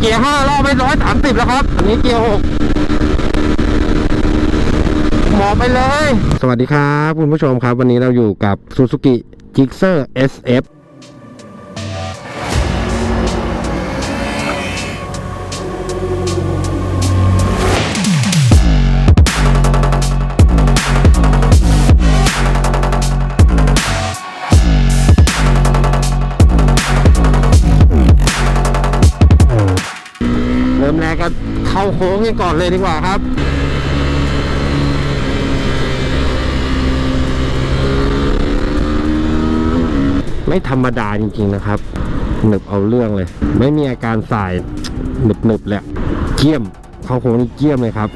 เกียร์ห้ารอบไปร้อยสามสิบแล้วครับ อันนี้เกียร์หกหมอบไปเลย สวัสดีครับ คุณผู้ชมครับ วันนี้เราอยู่กับ Suzuki Gixxer SF เข้าโค้งกันก่อนเลยดีกว่าครับไม่ธรรมดาจริงๆนะครับ หนึบเอาเรื่องเลย ไม่มีอาการสายหนึบหนึบๆเลยเกี้ยม เข้าโค้งนี่เกี้ยมเลยครับ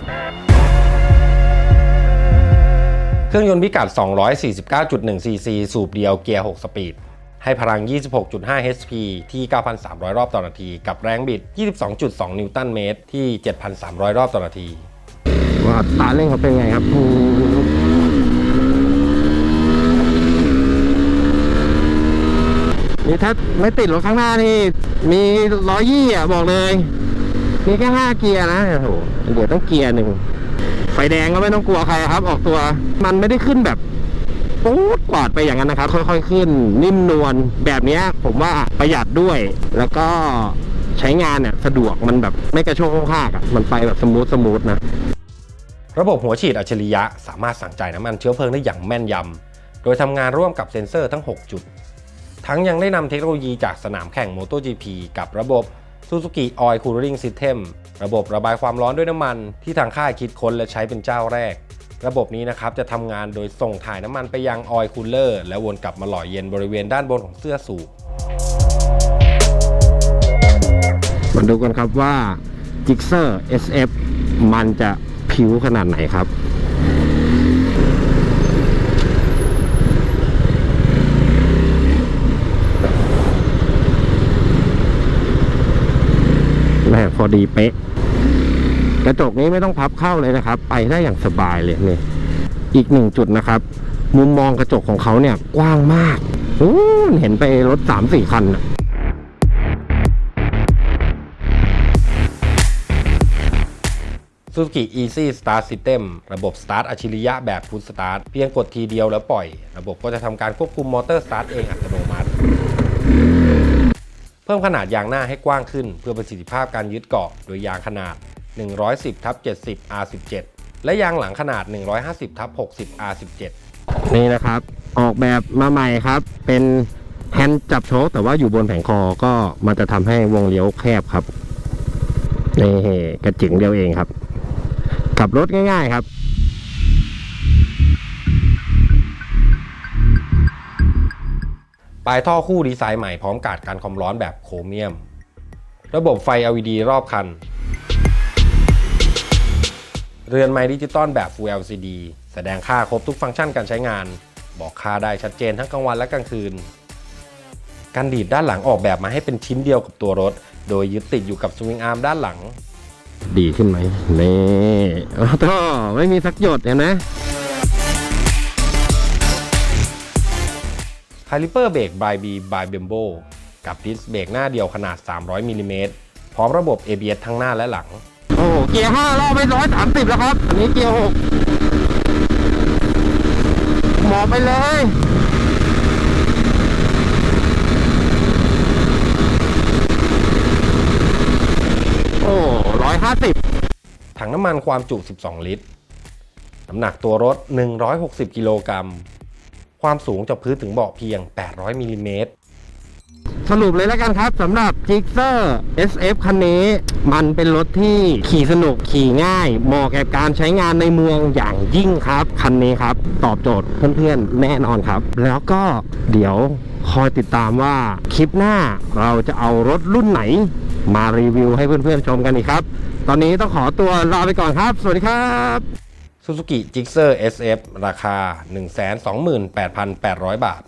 เครื่องยนต์พิกัด 249.1 cc สูบเดียวเกียร์ 6 สปีด ให้พลัง 26.5 HP ที่ 9,300 รอบต่อนาที กับแรงบิด 22.2 นิวตันเมตร ที่ 7,300 รอบต่อนาทีว่าตาเร่งเขาเป็นไงครับนี่ถ้าไม่ติดรถข้างหน้านี่ มีร้อยยี่อะบอกเลย มีแค่ห้าเกียร์นะโอ้โหเดี๋ยวต้องเกียร์หนึ่งไฟแดงก็ไม่ต้องกลัวใครครับ ออกตัว มันไม่ได้ขึ้นแบบ ปู๊ดกวาดไปอย่างนั้นนะครับ ค่อยๆขึ้น นิ่มนวลแบบนี้ผมว่าประหยัดด้วย แล้วก็ใช้งานเนี่ยสะดวกมันแบบไม่กระโชกโคกหากอะมันไปแบบสมูทสมูทนะระบบหัวฉีดอัจฉริยะสามารถสั่งจ่ายน้ำมันเชื้อเพลิงได้อย่างแม่นยำโดยทำงานร่วมกับเซ็นเซอร์ทั้ง 6 จุด ทั้งยังได้นำเทคโนโลยีจากสนามแข่ง MotoGP กับระบบ Suzuki Oil Cooling System ระบบระบายความร้อนด้วยน้ำมันที่ทางค่ายคิดค้นและใช้เป็นเจ้าแรก ระบบนี้นะครับจะทำงานโดยส่งถ่ายน้ำมันไปยัง Oil Cooler และวนกลับมาหล่อเย็นบริเวณด้านบนของเสื้อสูบมาดูกันครับว่า Gixxer SF มันจะผิวขนาดไหนครับแม่พอดีเป๊ะ กระจกนี้ไม่ต้องพับเข้าเลยนะครับ ไปได้อย่างสบายเลยนี่อีกหนึ่งจุดนะครับ มุมมองกระจกของเขาเนี่ยกว้างมากอู้เห็นไปรถสามสี่คันน่ะ Suzuki Easy Start System ระบบ Start อัจฉริยะแบบ Full Start เพียงกดทีเดียวแล้วปล่อย ระบบก็จะทำการควบคุมมอเตอร์ Start เองอัตโนมัติ เพิ่มขนาดยางหน้าให้กว้างขึ้น เพื่อประสิทธิภาพการยึดเกาะโดยยางขนาด 110ทับ70 R17 และยางหลังขนาด 150ทับ60 R17 นี่นะครับ ออกแบบมาใหม่ครับ เป็นแฮนด์จับโชคแต่ว่าอยู่บนแผงคอก็มันจะทำให้วงเลี้ยวแคบครับนี่กระจิ๋งเดียวเองครับ ขับรถง่ายๆครับปลายท่อคู่ดีไซน์ใหม่พร้อมการกันความร้อนแบบโครเมียม ระบบไฟ LED รอบคัน เรือนไม้ดิจิตอลแบบ Full LCD แสดงค่าครบทุกฟังก์ชันการใช้งาน บอกค่าได้ชัดเจนทั้งกลางวันและกลางคืน การดีดด้านหลังออกแบบมาให้เป็นชิ้นเดียวกับตัวรถ โดยยึดติดอยู่กับสวิงอาร์มด้านหลัง ดีขึ้นไหมนี่ออโต้ไม่มีสักหยดเห็นไหมคาลิเปอร์เบรก by B by Bembo กับดิสเบรกหน้าเดียวขนาด 300มิลลิเมตรพร้อมระบบ ABS ทั้งหน้าและหลัง โอ้เกียร์ห้ารอบไปร้อยสามสิบแล้วครับ อันนี้เกียร์หกหมอบไปเลยโอ้ร้อยห้าสิบถังน้ำมันความจุ 12 ลิตร น้ำหนักตัวรถ 160 กิโลกรัม ความสูงจากพื้นถึงเบาะเพียง 800มิลลิเมตร สรุปเลยแล้วกันครับสำหรับ Gixxer SF คันนี้ มันเป็นรถที่ขี่สนุกขี่ง่ายเหมาะกับการใช้งานในเมืองอย่างยิ่งครับ คันนี้ครับ ตอบโจทย์เพื่อนๆแน่นอนครับ แล้วก็เดี๋ยวคอยติดตามว่าคลิปหน้าเราจะเอารถรุ่นไหน มารีวิวให้เพื่อนๆชมกันอีกครับ ตอนนี้ต้องขอตัวลาไปก่อนครับ สวัสดีครับ Suzuki Gixxer SF ราคา 128,800 บาท